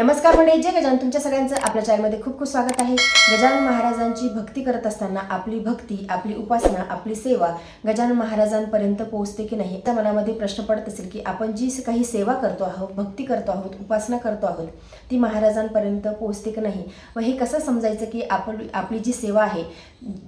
नमस्कार मंडळी जय गजान तुमच्या सगळ्यांचं आपल्या चॅनलमध्ये खूप खूप स्वागत आहे. गजानन महाराजांची भक्ती करत असताना आपली भक्ती आपली उपासना आपली सेवा गजानन महाराजांपर्यंत पोहोचते की नाही? तर मनामध्ये प्रश्न पडत असेल की आपण जी काही सेवा करतो आहोत भक्ती करतो आहोत उपासना करतो आहोत ती महाराजांपर्यंत पोहोचते की नाही? व हे कसं समजायचं की आपण आपली जी सेवा आहे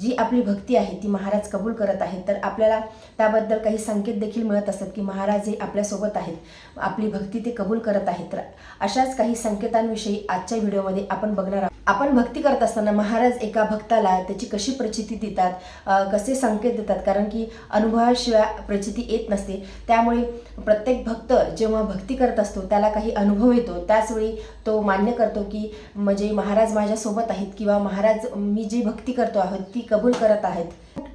जी आपली भक्ती आहे ती महाराज कबूल करत आहेत? तर आपल्याला त्याबद्दल काही संकेत देखील मिळत असतात की महाराज हे आपल्यासोबत आहेत. आपली भक्ती ते कबूल करत आहेत. तर अशाच काही संकेत संकेतांविषयी आजच्या व्हिडिओमध्ये आपण बघणार आहोत. आपण भक्ती करत असताना महाराज एका भक्ताला त्याची कशी प्रचिती देतात कसे संकेत देतात? कारण की अनुभवाशिवाय प्रचिती येत नसते. त्यामुळे प्रत्येक भक्त जेव्हा भक्ती करत असतो त्याला काही अनुभव येतो. त्याचवेळी तो मान्य करतो की म्हणजे महाराज माझ्यासोबत आहेत किंवा महाराज मी जी भक्ती करतो आहोत ती कबूल करत आहेत.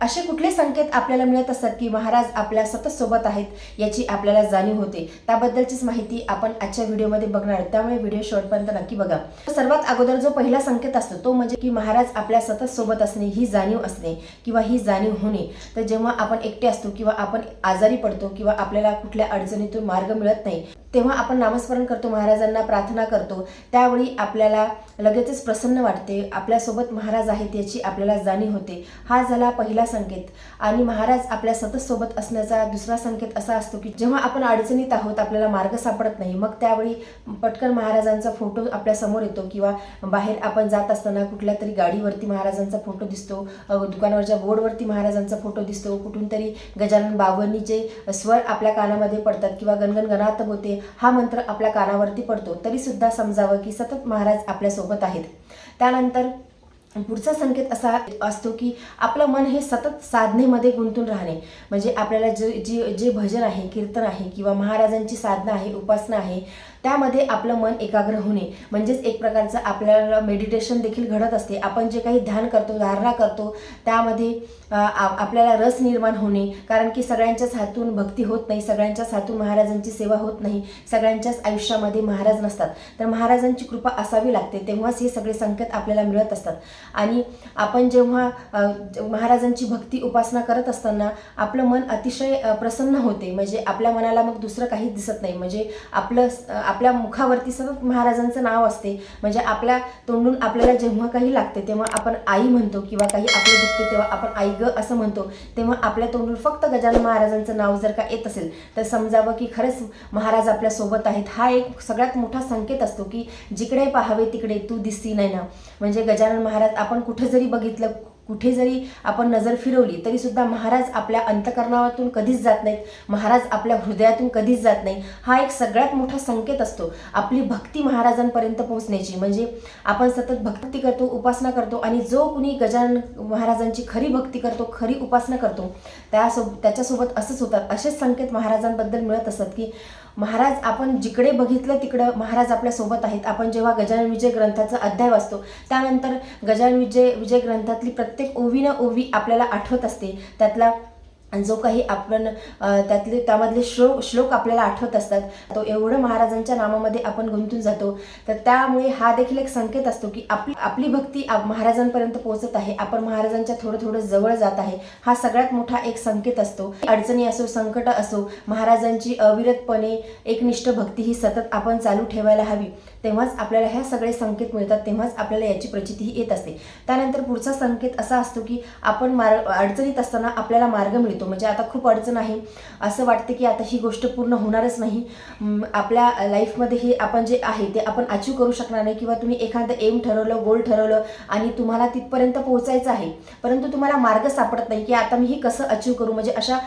असे कुठले संकेत आपल्याला मिळत असतात की महाराज आपल्या सतत सोबत आहेत याची आपल्याला जाणीव होते? त्याबद्दलचीच माहिती आपण आजच्या व्हिडिओमध्ये बघणार त्यामुळे व्हिडिओ शेवटपर्यंत नक्की बघा. सर्वात अगोदर जो पहिला संकेत असतो तो म्हणजे की महाराज आपल्या सतत सोबत असणे ही जाणीव असणे किंवा ही जाणीव होणे. तर जेव्हा आपण एकटे असतो किंवा आपण आजारी पडतो किंवा आपल्याला कुठल्या अडचणीतून मार्ग मिळत नाही तेव्हा आपण नामस्मरण करतो महाराजांना प्रार्थना करतो. त्यावेळी आपल्याला लगेचच प्रसन्न वाटते. आपल्यासोबत महाराज आहेत याची आपल्याला जाणीव होते. हा झाला पहिला संकेत. आणि महाराज आपल्या सतत सोबत असण्याचा दुसरा संकेत असा असतो की जेव्हा आपण अडचणीत आहोत आपल्याला मार्ग सापडत नाही. मग त्यावेळी पटकन महाराजांचा फोटो आपल्यासमोर येतो किंवा बाहेर आपण जात असताना कुठल्या तरी गाडीवरती महाराजांचा फोटो दिसतो. दुकानावरच्या बोर्डवरती महाराजांचा फोटो दिसतो. कुठून तरी गजानन बावनीचे स्वर आपल्या कानामध्ये पडतात किंवा गणगण गणात होते. हा मंत्र आपल्या कानावरती पडतो तरी सुद्धा समजावं की सतत महाराज आपल्यासोबत आहेत. त्यानंतर पुढचा संकेत असा असतो की आपलं मन हे सतत साधनेमध्ये गुंतून राहणे. म्हणजे आपल्याला जे जी जे भजन आहे कीर्तन आहे किंवा महाराजांची साधना आहे उपासना आहे त्यामध्ये आपलं मन एकाग्र होणे. म्हणजेच एक प्रकारचं आपल्याला मेडिटेशन देखील घडत असते. आपण जे काही ध्यान करतो धारणा करतो त्यामध्ये आपल्याला रस निर्माण होणे. कारण की सगळ्यांच्याच हातून भक्ती होत नाही. सगळ्यांच्याच हातून महाराजांची सेवा होत नाही. सगळ्यांच्याच आयुष्यामध्ये महाराज नसतात. तर महाराजांची कृपा असावी लागते. तेव्हाच हे सगळे संकेत आपल्याला मिळत असतात. आणि आपण जेव्हा महाराजांची भक्ती उपासना करत असताना आपलं मन अतिशय प्रसन्न होते. म्हणजे आपल्या मनाला मग दुसरं काहीच दिसत नाही. म्हणजे आपलं आपल्या मुखावरती सतत महाराजांचं नाव असते. म्हणजे आपल्या तोंडून आपल्याला जेव्हा काही लागते तेव्हा आपण आई म्हणतो किंवा काही आपलं दुखते तेव्हा आपण आई ग असं म्हणतो. तेव्हा आपल्या तोंडून फक्त गजानन महाराजांचं नाव जर का येत असेल तर समजावं की खरंच महाराज आपल्यासोबत आहेत. हा एक सगळ्यात मोठा संकेत असतो की जिकडे पाहावे तिकडे तू दिसती नाही ना. म्हणजे गजानन महाराज आपण कुठे जरी बघितलं कुठे जरी आपण नजर फिरवली तरी सुद्धा महाराज आपल्या अंतकरणातून कधीच जात नाहीत. महाराज आपल्या हृदयातून कधीच जात नाही हा एक सगळ्यात मोठा संकेत असतो आपली भक्ती महाराजांपर्यंत पोहोचण्याची. म्हणजे आपण सतत भक्ती करतो उपासना करतो आणि जो कुणी गजानन महाराजांची खरी भक्ती करतो खरी उपासना करतो त्यासोबत त्याच्यासोबत असंच होतात. असेच संकेत महाराजांबद्दल मिळत असत की महाराज आपण जिकडे बघितलं तिकडं महाराज आपल्यासोबत आहेत. आपण जेव्हा गजानन विजय ग्रंथाचा अध्याय वाचतो त्यानंतर गजानन विजय विजय ग्रंथातली प्रत्येक ओवी न ओवी आपल्याला आठवत असते. त्यातला जो काही आपण त्यातले त्यामधले श्लोक श्लोक आपल्याला आठवत असतात तो एवढं महाराजांच्या नामामध्ये आपण गुंतून जातो. तर त्यामुळे हा देखील एक संकेत असतो की आपली आपली भक्ती आप- महाराजांपर्यंत पोहोचत आहे. आपण महाराजांच्या थोडं थोडं जवळ जात आहे. हा सगळ्यात मोठा एक संकेत असतो. अडचणी असो संकट असो महाराजांची अविरतपणे एकनिष्ठ भक्ती ही सतत आपण चालू ठेवायला हवी. तेव्हाच आपल्याला ह्या सगळे संकेत मिळतात. तेव्हाच आपल्याला याची प्रचितीही येत असते. त्यानंतर पुढचा संकेत असा असतो की आपण मार्ग अडचणीत असताना आपल्याला मार्ग मिळतो. म्हणजे आता खूप अडचण आहे. असं वाटते की आता ही गोष्ट पूर्ण होणारच नाही. आपल्या लाईफमध्ये हे आपण जे आहे ते आपण अचीव करू शकणार नाही किंवा तुम्ही एखादं एम ठरवलं गोल ठरवलं आणि तुम्हाला तिथपर्यंत पोहोचायचं आहे. परंतु तुम्हाला मार्ग सापडत नाही की आता मी हे कसं अचीव करू? म्हणजे अशा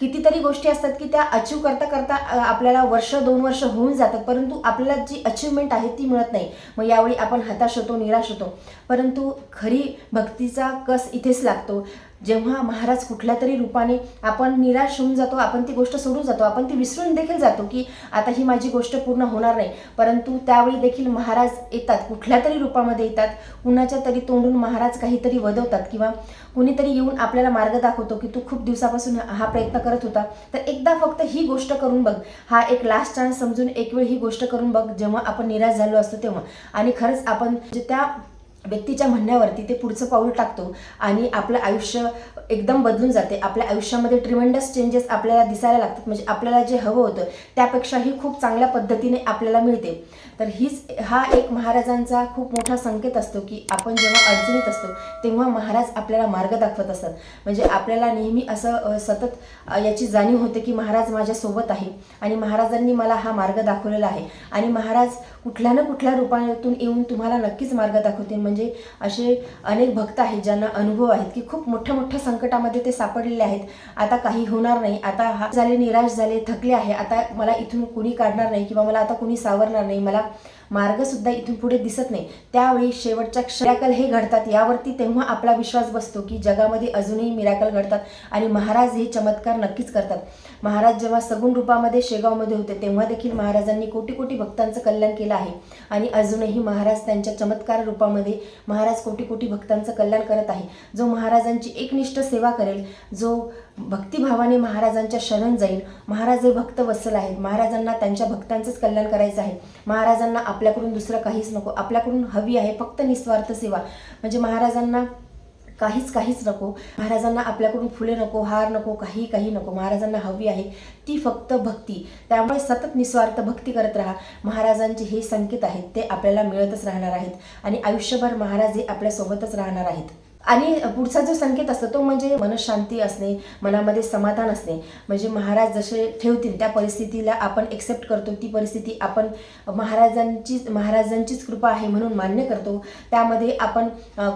कितीतरी गोष्टी असतात की त्या अचीव करता करता आपल्याला वर्ष दोन वर्ष होऊन जातात. परंतु आपल्याला जी अचीवमेंट आहे ती मिळत नाही. मग यावेळी आपण हताश होतो निराश होतो. परंतु खरी भक्तीचा कस इथेच लागतो. जेव्हा महाराज कुठल्या तरी रूपाने आपण निराश होऊन जातो आपण ती गोष्ट सोडून जातो. आपण ती विसरून देखील जातो की आता ही माझी गोष्ट पूर्ण होणार नाही. परंतु त्यावेळी देखील महाराज येतात कुठल्या तरी रूपामध्ये येतात. कुणाच्या तरी तोंडून महाराज काहीतरी वदवतात किंवा कुणीतरी येऊन आपल्याला मार्ग दाखवतो की तू खूप दिवसापासून हा प्रयत्न कर करत होता. तर एकदा फक्त ही गोष्ट करून बघ. हा एक लास्ट चान्स समजून एक वेळ ही गोष्ट करून बघ. जेव्हा आपण निराश झालो असतो तेव्हा. आणि खरंच आपण जे त्या व्यक्तीच्या म्हणण्यावरती ते पुढचं पाऊल टाकतो आणि आपलं आयुष्य एकदम बदलून जाते. आपल्या आयुष्यामध्ये ट्रिमेंडस चेंजेस आपल्याला दिसायला लागतात. म्हणजे आपल्याला जे हवं होतं त्यापेक्षाही खूप चांगल्या पद्धतीने आपल्याला मिळते. तर हीच हा एक महाराजांचा खूप मोठा संकेत असतो की आपण जेव्हा अडचणीत असतो तेव्हा महाराज आपल्याला मार्ग दाखवत असतात. म्हणजे आपल्याला नेहमी असं सतत याची जाणीव होते की महाराज माझ्यासोबत आहे आणि महाराजांनी मला हा मार्ग दाखवलेला आहे. आणि महाराज कुठल्या ना कुठल्या रूपातून येऊन तुम्हाला नक्कीच मार्ग दाखवतील. म्हणजे असे अनेक भक्त आहेत ज्यांना अनुभव आहेत की खूप मोठ्या मोठ्या संकटामध्ये ते सापडलेले आहेत. आता काही होणार नाही. आता हा झाले निराश झाले थकले आहे. आता मला इथून कुणी काढणार नाही किंवा मला आता कुणी सावरणार नाही. मला मार्ग सुद्धा इथून पुढे दिसत नाही. त्यावेळी शेवटच्या मिराकल हे घडतात. यावरती तेव्हा आपला विश्वास बसतो की जगामध्ये अजूनही मिराकल घडतात आणि महाराज हे चमत्कार नक्कीच करतात. महाराज जेव्हा सगुण रूपामध्ये शेगावमध्ये होते तेव्हा देखील महाराजांनी कोटी कोटी भक्तांचं कल्याण केलं आहे. आणि अजूनही महाराज त्यांच्या चमत्कार रूपामध्ये महाराज कोटी कोटी भक्तांचं कल्याण करत आहे. जो महाराजांची एकनिष्ठ सेवा करेल जो भक्तिभावाने महाराजांच्या शरण जाईल महाराज हे भक्त वसल आहेत. महाराजांना त्यांच्या भक्तांचंच कल्याण करायचं आहे. महाराजांना आप आपल्याकडून दुसरं काहीच नको. आपल्याकडून हवी आहे फक्त निस्वार्थ सेवा. म्हणजे महाराजांना काहीच काहीच नको. महाराजांना आपल्याकडून फुले नको हार नको काही काही नको. महाराजांना हवी आहे ती फक्त भक्ती. त्यामुळे सतत निस्वार्थ भक्ती करत राहा. महाराजांचे हे संकेत आहेत ते आपल्याला मिळतच राहणार आहेत. आणि आयुष्यभर महाराज हे आपल्यासोबतच राहणार आहेत. आणि पुढचा जो संकेत असतो तो म्हणजे मनशांती असणे मनामध्ये समाधान असणे. म्हणजे महाराज जसे ठेवतील त्या परिस्थितीला आपण एक्सेप्ट करतो ती परिस्थिती आपण महाराजांची महाराजांचीच कृपा आहे म्हणून मान्य करतो. त्यामध्ये आपण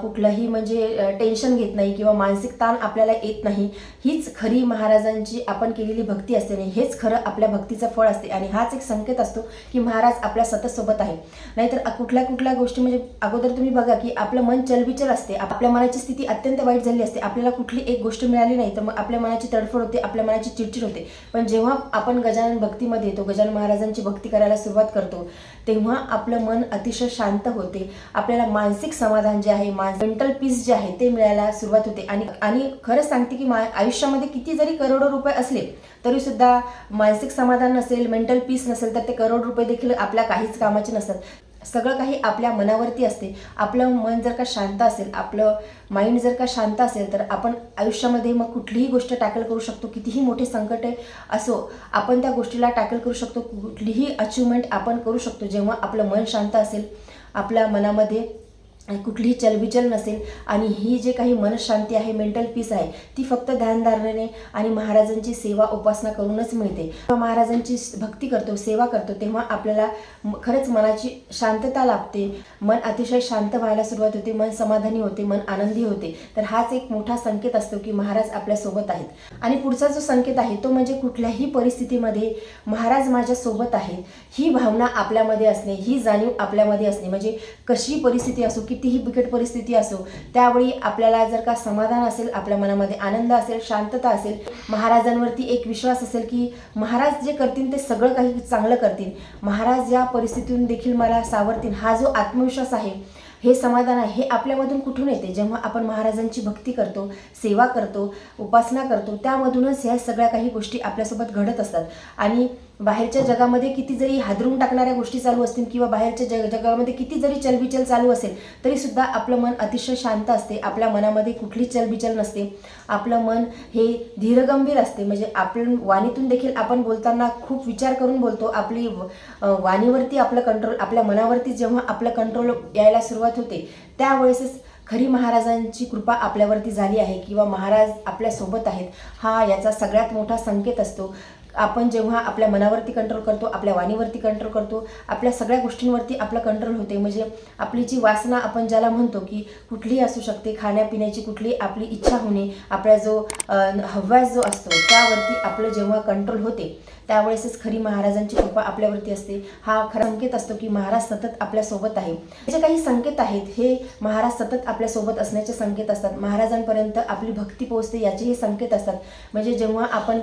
कुठलंही म्हणजे टेन्शन घेत नाही किंवा मानसिक ताण आपल्याला येत नाही. हीच खरी महाराजांची आपण केलेली भक्ती असते आणि हेच खरं आपल्या भक्तीचं फळ असते. आणि हाच एक संकेत असतो की महाराज आपल्या सतत सोबत आहे. नाहीतर कुठल्या कुठल्या गोष्टी म्हणजे अगोदर तुम्ही बघा की आपलं मन चलबिचल असते. आपल्या मनाची स्थिती अत्यंत वाईट झाली असते. आपल्याला कुठली एक गोष्ट मिळाली नाही तर मग आपल्या मनाची तडफड होते आपल्या मनाची चिडचिड होते. पण जेव्हा आपण गजानन भक्तीमध्ये येतो गजानन महाराजांची भक्ती करायला सुरुवात करतो तेव्हा आपलं मन अतिशय शांत होते. आपल्याला मानसिक समाधान जे आहे मेंटल पीस जे आहे ते मिळायला सुरुवात होते. आणि आणि खरंच सांगते की मा आयुष्यामध्ये किती जरी करोडो रुपये असले तरी सुद्धा मानसिक समाधान नसेल मेंटल पीस नसेल तर ते करोड रुपये देखील आपल्या काहीच कामाचे नसतात. सगळं काही आपल्या मनावरती असते. आपलं मन जर का शांत असेल आपलं माइंड जर का शांत असेल तर आपण आयुष्यामध्ये मग कुठलीही गोष्ट टॅकल करू शकतो. कितीही मोठे संकट असो आपण त्या गोष्टीला टॅकल करू शकतो. कुठलीही अचिव्हमेंट आपण करू शकतो. जेव्हा आपलं मन शांत असेल आपल्या मनामध्ये कुठलीही चलबिचल नसेल आणि ही जे काही मनशांती आहे मेंटल पीस आहे ती फक्त ध्यानधारणेने आणि महाराजांची सेवा उपासना करूनच मिळते. महाराजांची भक्ती करतो सेवा करतो तेव्हा आपल्याला खरंच मनाची शांतता लाभते. मन अतिशय शांत व्हायला सुरुवात होते मन समाधानी होते मन आनंदी होते. तर हाच एक मोठा संकेत असतो की महाराज आपल्यासोबत आहेत. आणि पुढचा जो संकेत आहे तो म्हणजे कुठल्याही परिस्थितीमध्ये महाराज माझ्यासोबत आहेत. ही भावना आपल्यामध्ये असणे ही जाणीव आपल्यामध्ये असणे. म्हणजे कशी परिस्थिती असो की कितीही बिकट परिस्थिती असो त्यावेळी आपल्याला जर का समाधान असेल आपल्या मनामध्ये आनंद असेल शांतता असेल महाराजांवरती एक विश्वास असेल की महाराज जे करतील ते सगळं काही चांगलं करतील. महाराज या परिस्थितीतून देखील मला सावरतील. हा जो आत्मविश्वास आहे हे समाधान आहे हे आपल्यामधून कुठून येते? जेव्हा आपण महाराजांची भक्ती करतो सेवा करतो उपासना करतो त्यामधूनच ह्या सगळ्या काही गोष्टी आपल्यासोबत घडत असतात. आणि बाहेरच्या जगामध्ये किती जरी हादरून टाकणाऱ्या गोष्टी चालू असतील किंवा बाहेरच्या जग जगामध्ये किती जरी चलबिचल चालू असेल तरी सुद्धा आपलं मन अतिशय शांत असते. आपल्या मनामध्ये कुठली चलबिचल नसते. आपलं मन हे धीरगंभीर असते. म्हणजे आपण वाणीतून देखील आपण बोलताना खूप विचार करून बोलतो. आपली वाणीवरती आपलं कंट्रोल आपल्या मनावरती जेव्हा आपलं कंट्रोल यायला सुरुवात होते त्यावेळेसच खरी महाराजांची कृपा आपल्यावरती झाली आहे किंवा महाराज आपल्यासोबत आहेत. हा याचा सगळ्यात मोठा संकेत असतो. आपण जेव्हा आपल्या मनावरती कंट्रोल करतो आपल्या वाणीवरती कंट्रोल करतो आपल्या सगळ्या गोष्टींवरती आपलं कंट्रोल होते. म्हणजे आपली जी वासना आपण ज्याला म्हणतो की कुठलीही असू शकते खाण्यापिण्याची कुठली आपली इच्छा होणे आपला जो हव्यास जो असतो त्यावरती आपलं जेव्हा कंट्रोल होते त्यावेळेसच खरी महाराजांची कृपा आपल्यावरती असते. हा खरा संकेत असतो की महाराज सतत आपल्यासोबत आहे. जे काही संकेत आहेत हे महाराज सतत आपल्यासोबत असण्याचे संकेत असतात. महाराजांपर्यंत आपली भक्ती पोहोचते याचे हे संकेत असतात. म्हणजे जेव्हा आपण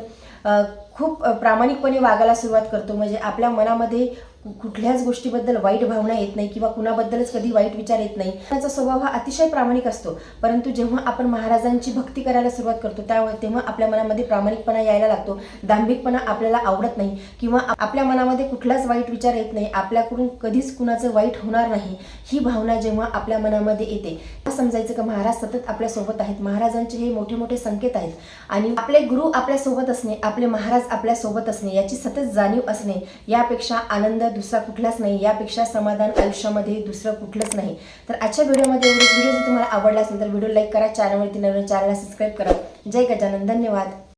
खूप प्रामाणिकपणे वागायला सुरुवात करतो. म्हणजे आपल्या मनामध्ये कुठल्याच गोष्टीबद्दल वाईट भावना येत नाही किंवा कुणाबद्दलच कधी वाईट विचार येत नाही. त्याचा स्वभाव हा अतिशय प्रामाणिक असतो. परंतु जेव्हा आपण महाराजांची भक्ती करायला सुरुवात करतो त्या तेव्हा आपल्या मनामध्ये प्रामाणिकपणा यायला लागतो. दांभिकपणा आपल्याला आवडत नाही किंवा आपल्या मनामध्ये कुठलाच वाईट विचार येत नाही. आपल्याकडून कधीच कुणाचं वाईट होणार नाही ही भावना जेव्हा आपल्या मनामध्ये येते. समजायचं का महाराज सतत आपल्यासोबत आहेत. महाराजांचे हे मोठे मोठे संकेत आहेत. आणि आपले गुरु आपल्यासोबत असणे आपले महाराज आपल्यासोबत असणे याची सतत जाणीव असणे यापेक्षा आनंद दुसरा कुठलाच नाही. यापेक्षा समाधान आयुष्यामध्ये दुसरं कुठलंच नाही. तर आजच्या व्हिडिओमध्ये एवढंच. व्हिडिओ जर तुम्हाला आवडला असेल तर व्हिडिओ लाईक करा. चॅनलवरती नवीन चॅनलला सबस्क्राईब करा. जय गजानन. धन्यवाद.